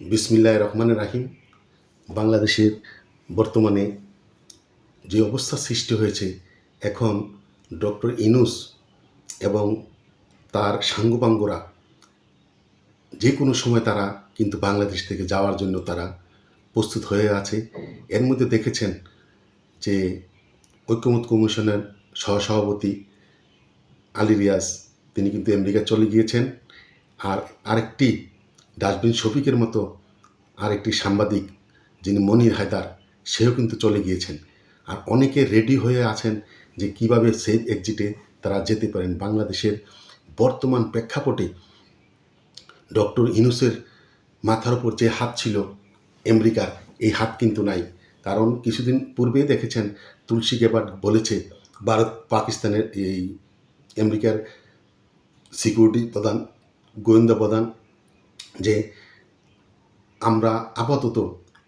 বিসমিল্লাহ রহমান রাহিম। বাংলাদেশের বর্তমানে যে অবস্থা সৃষ্টি হয়েছে, এখন ডক্টর ইনুস এবং তার সাঙ্গপাঙ্গরা যে কোনো সময় তারা কিন্তু বাংলাদেশ থেকে যাওয়ার জন্য তারা প্রস্তুত হয়ে আছে। এর মধ্যে দেখেছেন যে ঐক্যমত কমিশনের সহসভাপতি আলী রিয়াজ, তিনি কিন্তু আমেরিকা চলে গিয়েছেন। আর আরেকটি ডাস্টবিন শফিকের মতো আরেকটি সাংবাদিক যিনি মনির হায়দার, সেও কিন্তু চলে গিয়েছেন। আর অনেকে রেডি হয়ে আছেন যে কীভাবে সেফ এক্সিটে তারা যেতে পারেন বাংলাদেশের বর্তমান প্রেক্ষাপটে। ডক্টর ইনুসের মাথার উপর যে হাত ছিল আমেরিকার, এই হাত কিন্তু নাই। কারণ কিছুদিন পূর্বেই দেখেছেন তুলসী গেবার্ট বলেছে, ভারত পাকিস্তানের এই আমেরিকার সিকিউরিটি প্রধান, গোয়েন্দা প্রধান যে আমরা আপাতত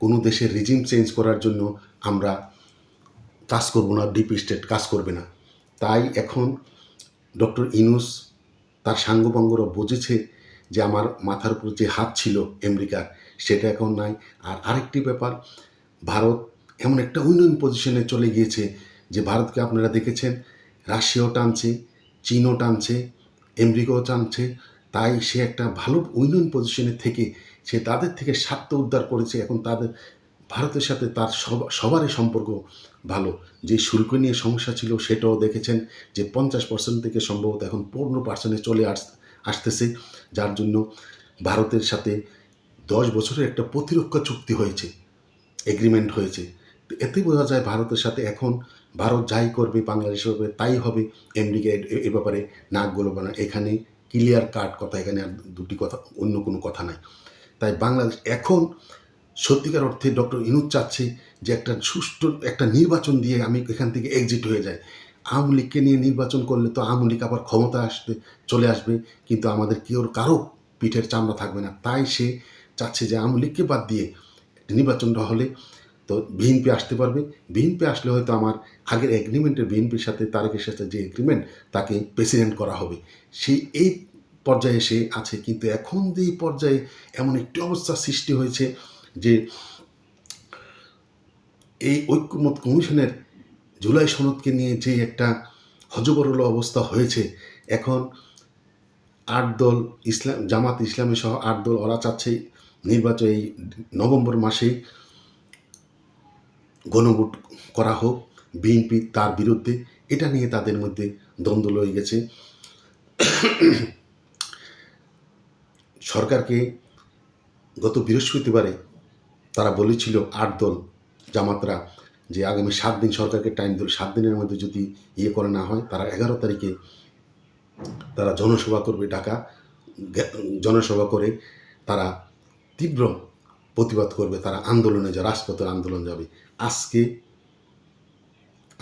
কোনো দেশের রিজিম চেঞ্জ করার জন্য আমরা কাজ করব না ডিপ স্টেট কাজ করবে না। তাই এখন ডক্টর ইনুস তার সাঙ্গপাঙ্গরা বুঝেছে যে আমার মাথার উপর যে হাত ছিল আমেরিকার, সেটা এখন নাই। আর আরেকটি ব্যাপার, ভারত এমন একটা উন্নয়ন পজিশনে চলে গিয়েছে যে ভারতকে আপনারা দেখেছেন, রাশিয়াও টানছে, চীনও টানছে, আমেরিকাও টানছে। তাই সে একটা ভালো উন্নয়ন পজিশনে থেকে সে তাদের থেকে স্বার্থ উদ্ধার করেছে। এখন তাদের, ভারতের সাথে তার সব, সবারই সম্পর্ক ভালো। যে শুল্ক নিয়ে সমস্যা ছিল সেটাও দেখেছেন যে পঞ্চাশ পার্সেন্ট থেকে সম্ভবত এখন পনেরো পার্সেন্টে চলে আস, আসতেছে। যার জন্য ভারতের সাথে দশ বছরের একটা প্রতিরক্ষা চুক্তি হয়েছে এগ্রিমেন্ট হয়েছে। এতে বোঝা যায় ভারতের সাথে এখন ভারত যাই করবে বাংলাদেশ তাই হবে। আমেরিকা এ ব্যাপারে নাক গলবে না। এখানে ক্লিয়ার কাট কথা, এখানে আর দুটি কথা, অন্য কোনো কথা নাই। তাই বাংলাদেশ এখন সত্যিকার অর্থে ডক্টর ইনুজ চাচ্ছে যে একটা সুষ্ঠু একটা নির্বাচন দিয়ে আমি এখান থেকে এক্সিট হয়ে যাই। আওয়ামী লীগকে নিয়ে নির্বাচন করলে তো আওয়ামী লীগ আবার ক্ষমতা আসবে চলে আসবে, কিন্তু আমাদের কেউ কারও পিঠের চামড়া থাকবে না? তাই সে চাচ্ছে যে আওয়ামী লীগকে বাদ দিয়ে নির্বাচনটা হলে তো বিএনপি আসতে পারবে। বিএনপি আসলে হয়তো আমার আগের এগ্রিমেন্টের বিএনপির সাথে তারেকের সাথে যে এগ্রিমেন্ট তাকে প্রেসিডেন্ট করা হবে। সেই এই পর্যায়ে সে আছে, কিন্তু এখন যে পর্যায়ে এমন একটি অবস্থা সৃষ্টি হয়েছে যে এই ঐক্যমত কমিশনের জুলাই সনদকে নিয়ে যে একটা হজবরল অবস্থা হয়েছে, এখন আট দল ইসলাম, জামাত ইসলামী সহ আট দল ওরা চাচ্ছে নির্বাচন এই নভেম্বর মাসে গণভোট করা হোক। বিএনপি তার বিরুদ্ধে। এটা নিয়ে তাদের মধ্যে দ্বন্দ্ব লয়ে গেছে। সরকারকে গত বৃহস্পতিবারে তারা বলেছিল আট দল জামাতরা যে আগামী সাত দিন সরকারকে টাইম দিল সাত দিনের মধ্যে যদি ইয়ে করে না হয়, তারা এগারো তারিখে তারা জনসভা করবে ঢাকা। জনসভা করে তারা তীব্র প্রতিবাদ করবে। তারা আন্দোলনে যা রাজপথের আন্দোলন যাবে। আজকে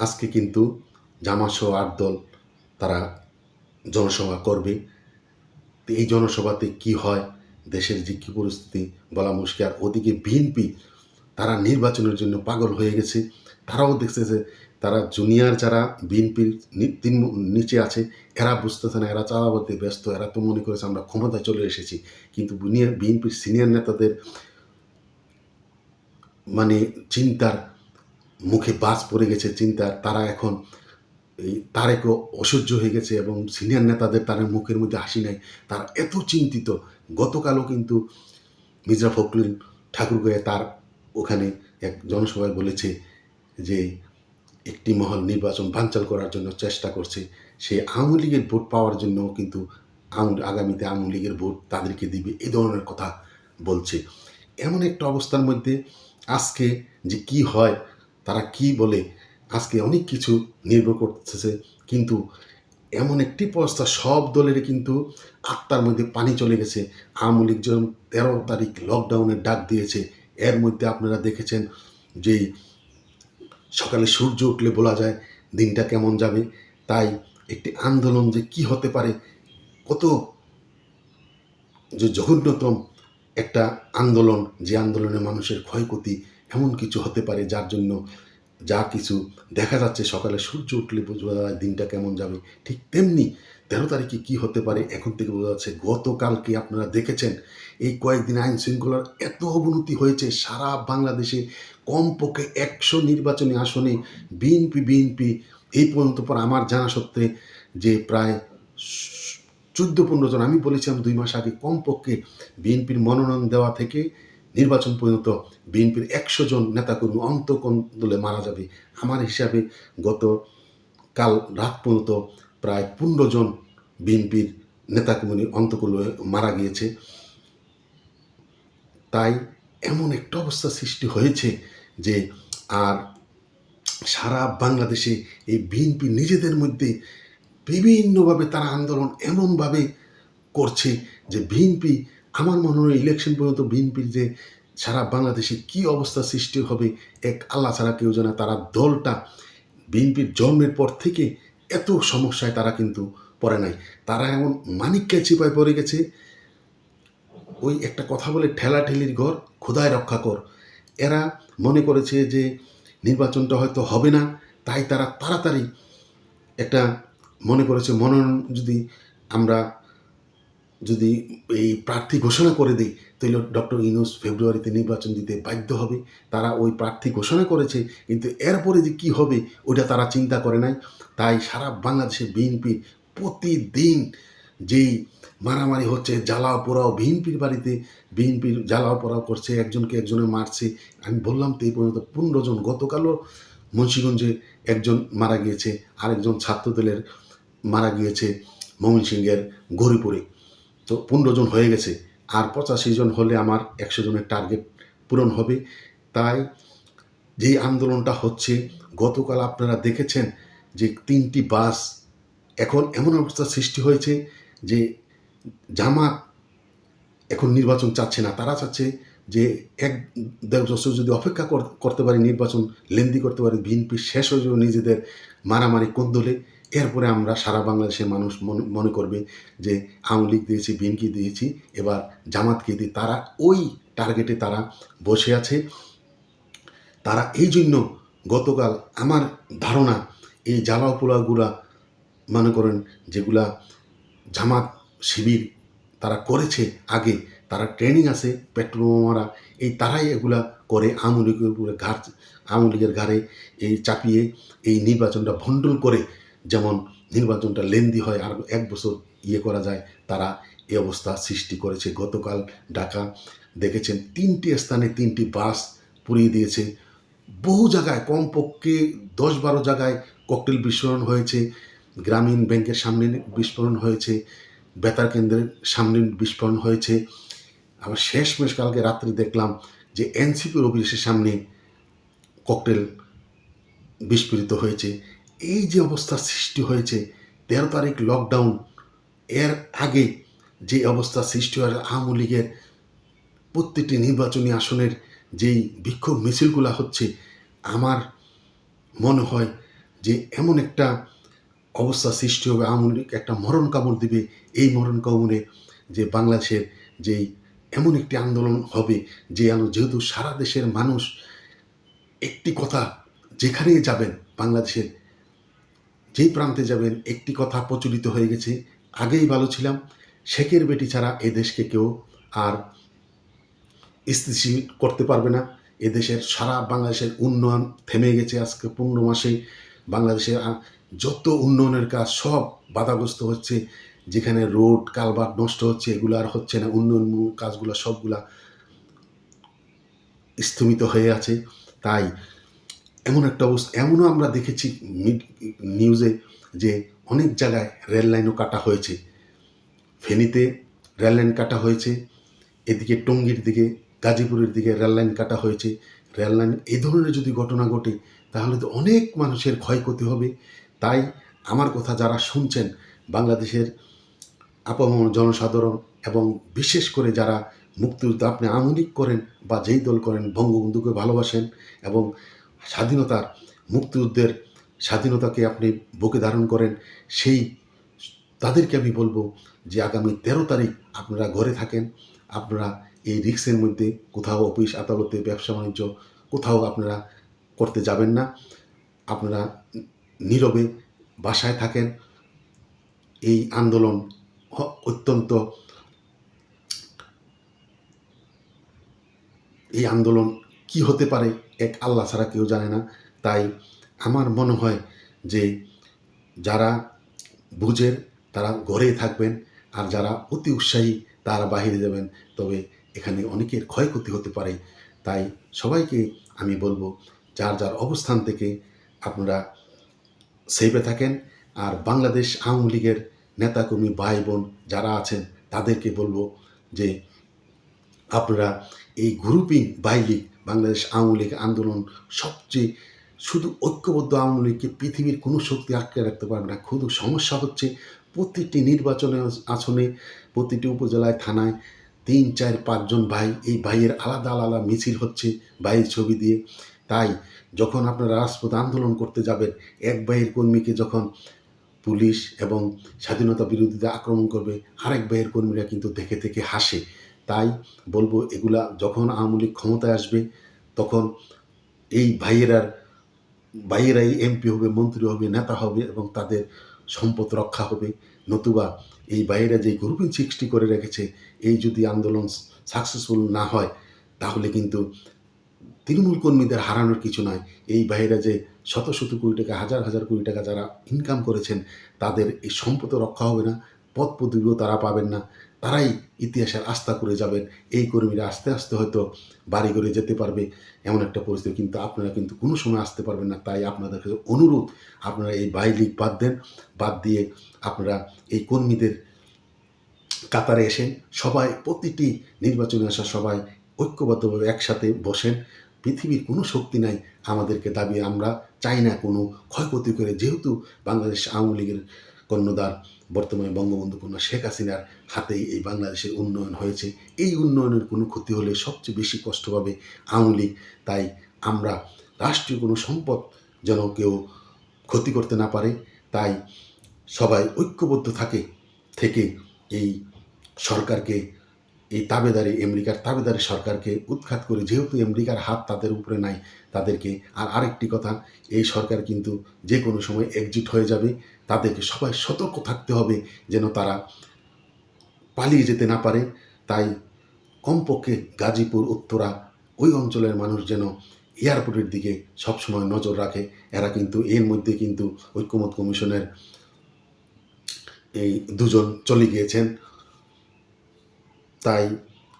আজকে কিন্তু জামাসহ আট দল তারা জনসভা করবে। এই জনসভাতে কি হয়, দেশের যে কী পরিস্থিতি বলা মুশকিল। আর ওদিকে বিএনপি তারা নির্বাচনের জন্য পাগল হয়ে গেছে। তারাও দেখছে যে তারা জুনিয়র যারা বিএনপির তিন নিচে আছে, এরা বুঝতেছে না, এরা চালাবাদে ব্যস্ত, এরা তো মনে করেছে আমরা ক্ষমতায় চলে এসেছি। কিন্তু বিএনপির সিনিয়র নেতাদের মানে চিন্তার মুখে বাজ পড়ে গেছে চিন্তার, তারা এখন এই তারেকও অসহ্য হয়ে গেছে এবং সিনিয়র নেতাদের তার মুখের মধ্যে হাসি নাই। তারা এত চিন্তিত। গতকালও কিন্তু মির্জা ফখরুল ঠাকুরগাঁয়ে তার ওখানে এক জনসভায় বলেছে যে একটি মহল নির্বাচন বানচাল করার জন্য চেষ্টা করছে। সে আওয়ামী লীগের ভোট পাওয়ার জন্য কিন্তু আগামীতে আওয়ামী লীগের ভোট তাদেরকে দিবে, এ ধরনের কথা বলছে। এমন একটা অবস্থার মধ্যে আজকে যে কি হয় তারা কি বলে, আজকে অনেক কিছু নির্ভর করতেছে, কিন্তু এমন একটি অবস্থা, সব দলের কিন্তু আত্মার মধ্যে পানি চলে গেছে। আওয়ামী লীগ যেমন তেরো তারিখ লকডাউনের ডাক দিয়েছে, এর মধ্যে আপনারা দেখেছেন যে সকালে সূর্য উঠলে বলা যায় দিনটা কেমন যাবে। তাই একটি আন্দোলন যে কি হতে পারে, কত যে জঘন্যতম একটা আন্দোলন, যে আন্দোলনে মানুষের ক্ষয়ক্ষতি এমন কিছু হতে পারে যার জন্য যা কিছু দেখা যাচ্ছে সকালে সূর্য উঠলে বোঝা যায় দিনটা কেমন যাবে। ঠিক তেমনি তেরো তারিখে কি হতে পারে এখন থেকে বোঝা যাচ্ছে গতকালকে আপনারা দেখেছেন এই কয়েকদিন আইন শৃঙ্খলার এত অবনতি হয়েছে, সারা বাংলাদেশে কমপক্ষে একশো নির্বাচনী আসনে বিএনপি বিএনপি এই পর্যন্ত পর আমার জানা সত্ত্বে যে প্রায় চোদ্দ পনেরো জন, আমি বলেছিলাম দুই মাস আগে, কমপক্ষে বিএনপির মনোনয়ন দেওয়া থেকে নির্বাচন পর্যন্ত বিএনপির একশো জন নেতাকর্মী অন্তকন্দলে মারা যাবে। আমার হিসাবে গত কাল রাত পর্যন্ত প্রায় পনেরো জন বিএনপির নেতাকর্মী অন্তকূল মারা গিয়েছে। তাই এমন একটা অবস্থা সৃষ্টি হয়েছে যে আর সারা বাংলাদেশে এই বিএনপি নিজেদের মধ্যে বিভিন্নভাবে তারা আন্দোলন এমনভাবে করছে যে বিএনপি আমার মনে হয় ইলেকশন পর্যন্ত বিএনপির যে সারা বাংলাদেশে কি অবস্থা সৃষ্টি হবে, এক আল্লাহ ছাড়া কেউ জানে তারা দলটা বিএনপির জন্মের পর থেকে এত সমস্যায় তারা কিন্তু পড়ে নাই। তারা এমন মানিককে চিপায় পড়ে গেছে। ওই একটা কথা বলে ঠেলা ঠেলির ঘর খোদায় রক্ষা কর। এরা মনে করেছে যে নির্বাচনটা হয়তো হবে না, তাই তারা তাড়াতাড়ি একটা মনে করেছে মনোনয়ন যদি আমরা যদি এই প্রার্থী ঘোষণা করে দিই, তাহলে ডক্টর ইনুস ফেব্রুয়ারিতে নির্বাচন দিতে বাধ্য হবে। তারা ওই প্রার্থী ঘোষণা করেছে, কিন্তু এরপরে যে কি হবে ওটা তারা চিন্তা করে নাই। তাই সারা বাংলাদেশে বিএনপির প্রতিদিন যেই মারামারি হচ্ছে, জ্বালাও পোড়াও, বিএনপির বাড়িতে বিএনপির জ্বালাও পোড়াও করছে, একজনকে একজনে মারছে। আমি বললাম তো এই পর্যন্ত পনেরো জন, গতকালও মুন্সীগঞ্জে একজন মারা গিয়েছে, আরেকজন ছাত্রদলের মারা গিয়েছে ময়মনসিংহের গরিপুরে। তো পনেরো জন হয়ে গেছে। আর পঁচাশি জন হলে আমার একশো জনের টার্গেট পূরণ হবে। তাই যেই আন্দোলনটা হচ্ছে, গতকাল আপনারা দেখেছেন যে তিনটি বাস এখন এমন অবস্থা সৃষ্টি হয়েছে যে জামাত এখন নির্বাচন চাচ্ছে না। তারা চাচ্ছে যে এক দেড় বছর যদি অপেক্ষা কর- করতে পারি, নির্বাচন লেন্দি করতে পারি, বিএনপি শেষ হয়ে যাবে নিজেদের মারামারি কোন্দলে। এরপরে আমরা সারা বাংলাদেশের মানুষ মনে করবে যে আওয়ামী লীগ দিয়েছি, বিএনপি দিয়েছি, এবার জামাতকে দিয়ে তারা ওই টার্গেটে তারা বসে আছে। তারা এই জন্য গতকাল আমার ধারণা এই জ্বালাও পোলাগুলা মনে করেন যেগুলা জামাত শিবির তারা করেছে আগে, তারা ট্রেনিং আছে, পেট্রোল মারা এই তারাই এগুলা করে আওয়ামী লীগের ঘাট আওয়ামী লীগের ঘাড়ে এই চাপিয়ে এই নির্বাচনটা ভণ্ডুল করে যেমন নির্বাচনটা লেন্দি হয় আর এক বছর ইয়ে করা যায়, তারা এ অবস্থা সৃষ্টি করেছে। গতকাল ঢাকা দেখেছেন, তিনটি স্থানে তিনটি বাস পুড়িয়ে দিয়েছে। বহু জায়গায়, কমপক্ষে দশ বারো জায়গায় ককটেল বিস্ফোরণ হয়েছে, গ্রামীণ ব্যাংকের সামনে বিস্ফোরণ হয়েছে, বেতার কেন্দ্রের সামনে বিস্ফোরণ হয়েছে। আবার শেষমেশ কালকে রাত্রে দেখলাম যে এনসিপির অফিসের সামনে ককটেল বিস্ফোরিত হয়েছে। এই যে অবস্থা সৃষ্টি হয়েছে, তেরো তারিখ লকডাউন এর আগে যে অবস্থা সৃষ্টি হয়, আওয়ামী লীগের প্রত্যেকটি নির্বাচনী আসনের যেই বিক্ষোভ মিছিলগুলো হচ্ছে, আমার মনে হয় যে এমন একটা অবস্থা সৃষ্টি হবে, আওয়ামী লীগ একটা মরণ কামড় দিবে এই মরণ কামড়ে যে বাংলাদেশের যেই এমন একটি আন্দোলন হবে, যে যেহেতু সারা দেশের মানুষ একটি কথা যেখানেই যাবেন, বাংলাদেশের যেই প্রান্তে যাবেন, একটি কথা প্রচলিত হয়ে গেছে, আগেই ভালো ছিলাম। শেখের বেটি ছাড়া এ দেশকে কেউ আর স্থিতিশীল করতে পারবে না। এদেশের সারা বাংলাদেশের উন্নয়ন থেমে গেছে আজকে পূর্ণ মাসে বাংলাদেশের যত উন্নয়নের কাজ সব বাধাগ্রস্ত হচ্ছে। যেখানে রোড কালভার্ট নষ্ট হচ্ছে, এগুলো আর হচ্ছে না। উন্নয়নমূলক কাজগুলো সবগুলা স্থমিত হয়ে আছে। তাই এমন একটা অবস্থা, এমনও আমরা দেখেছি নিউজে যে অনেক জায়গায় রেল লাইনও কাটা হয়েছে। ফেনীতে রেল লাইন কাটা হয়েছে, এদিকে টঙ্গীর দিকে, গাজীপুরের দিকে রেল লাইন কাটা হয়েছে। রেল লাইন এই ধরনের যদি ঘটনা ঘটে, তাহলে তো অনেক মানুষের ক্ষয়ক্ষতি হবে। তাই আমার কথা যারা শুনছেন, বাংলাদেশের আপামর জনসাধারণ এবং বিশেষ করে যারা মুক্তিযুদ্ধ আপনি আওয়ামী লীগ করেন বা যেই দল করেন, বঙ্গবন্ধুকে ভালোবাসেন এবং স্বাধীনতার মুক্তিযুদ্ধের স্বাধীনতাকে আপনি বুকে ধারণ করেন, সেই তাদেরকে আমি বলব যে আগামী তেরো তারিখ আপনারা ঘরে থাকেন, আপনারা এই রিক্সের মধ্যে কোথাও অফিস আদালতে ব্যবসা বাণিজ্য কোথাও আপনারা করতে যাবেন না। আপনারা নীরবে বাসায় থাকেন। এই আন্দোলন অত্যন্ত এই আন্দোলন কি হতে পারে এক আল্লাহ ছাড়া কেউ জানে না। তাই আমার মনে হয় যে যারা বুঝের তারা ঘরেই থাকবেন, আর যারা অতি উৎসাহী তারা বাহিরে যাবেন। তবে এখানে অনেকের ক্ষয়ক্ষতি হতে পারে। তাই সবাইকে আমি বলব, যার যার অবস্থান থেকে আপনারা সেভে থাকেন, আর বাংলাদেশ আওয়ামী লীগের নেতাকর্মী ভাই বোন যারা আছেন, তাদেরকে বলব যে আপনারা এই গ্রুপিং বাই বাংলাদেশ আওয়ামী লীগ আন্দোলন সবচেয়ে শুধু ঐক্যবদ্ধ আওয়ামী লীগকে পৃথিবীর কোনো শক্তি আটকে রাখতে পারবে না। শুধু সমস্যা হচ্ছে প্রতিটি নির্বাচনে আসনে, প্রতিটি উপজেলায়, থানায় তিন, চার পাঁচজন ভাই, এই ভাইয়ের আলাদা আলাদা মিছিল হচ্ছে ভাইয়ের ছবি দিয়ে। তাই যখন আপনারা রাজপথ আন্দোলন করতে যাবেন, এক ভাইয়ের কর্মীকে যখন পুলিশ এবং স্বাধীনতা বিরোধীরা আক্রমণ করবে, আরেক ভাইয়ের কর্মীরা কিন্তু দেখে থেকে হাসে। তাই বলব, এগুলা যখন আওয়ামী লীগ ক্ষমতায় আসবে, তখন এই ভাইয়েরার ভাইয়েরাই এমপি হবে, মন্ত্রী হবে, নেতা হবে এবং তাদের সম্পদ রক্ষা হবে। নতুবা এই ভাইয়েরা যে গ্রুপিং সৃষ্টি করে রেখেছে, এই যদি আন্দোলন সাকসেসফুল না হয়, তাহলে কিন্তু তৃণমূল কর্মীদের হারানোর কিছু নয়। এই ভাইয়েরা যে শত শত কোটি টাকা, হাজার হাজার কোটি টাকা যারা ইনকাম করেছেন, তাদের এই সম্পদ রক্ষা হবে না, পদ পদবিও তারা পাবেন না। তারাই ইতিহাসের আস্থা করে যাবেন। এই কর্মীরা আস্তে আস্তে হয়তো বাড়ি করে যেতে পারবে এমন একটা পরিস্থিতি, কিন্তু আপনারা কিন্তু কোনো সময় আসতে পারবেন না। তাই আপনাদের কাছে অনুরোধ, আপনারা এই বাই লীগ বাদ দেন। বাদ দিয়ে আপনারা এই কর্মীদের কাতারে এসেন সবাই, প্রতিটি নির্বাচনে আসা সবাই ঐক্যবদ্ধভাবে একসাথে বসেন। পৃথিবীর কোনো শক্তি নাই আমাদেরকে দাবি, আমরা চাই না কোনো ক্ষয়ক্ষতি করে। যেহেতু বাংলাদেশ আওয়ামী লীগের কর্ণধার, বর্তমানে বঙ্গবন্ধু কন্যা শেখ হাসিনার হাতেই এই বাংলাদেশের উন্নয়ন হয়েছে। এই উন্নয়নের কোনো ক্ষতি হলে সবচেয়ে বেশি কষ্ট পাবে আওয়ামী লীগ। তাই আমরা রাষ্ট্রীয় কোনো সম্পদ যেন কেউ ক্ষতি করতে না পারে, তাই সবাই ঐক্যবদ্ধ থাকে, থেকে এই সরকারকে এই তাবেদারি আমেরিকার তাবেদারি সরকারকে উৎখাত করে, যেহেতু আমেরিকার হাত তাদের উপরে নাই, তাদেরকে আর আরেকটি কথা, এই সরকার কিন্তু যে কোনো সময় একজুট হয়ে যাবে। তাদেরকে সবাই সতর্ক থাকতে হবে যেন তারা পালিয়ে যেতে না পারে। তাই কমপক্ষে গাজীপুর, উত্তরা ওই অঞ্চলের মানুষ যেন এয়ারপোর্টের দিকে সবসময় নজর রাখে। এরা কিন্তু, এর মধ্যে কিন্তু ঐক্যমত কমিশনের এই দুজন চলে গিয়েছেন। তাই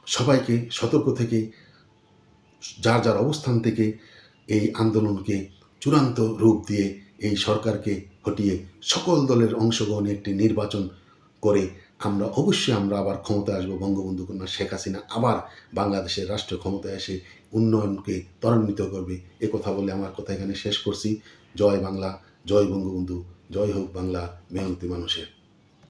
সবাইকে সতর্ক থেকে, যার যার অবস্থান থেকে এই আন্দোলনকে চূড়ান্ত রূপ দিয়ে এই সরকারকে হটিয়ে সকল দলের অংশগ্রহণে একটি নির্বাচন করে আমরা অবশ্যই আমরা আবার ক্ষমতায় আসব। বঙ্গবন্ধু কন্যা শেখ হাসিনা আবার বাংলাদেশের রাষ্ট্র ক্ষমতায় এসে উন্নয়নকে ত্বরান্বিত করবে। এ কথা বলে আমার কথা এখানে শেষ করছি। জয় বাংলা, জয় বঙ্গবন্ধু, জয় হোক বাংলা, মেহনতি মানুষের।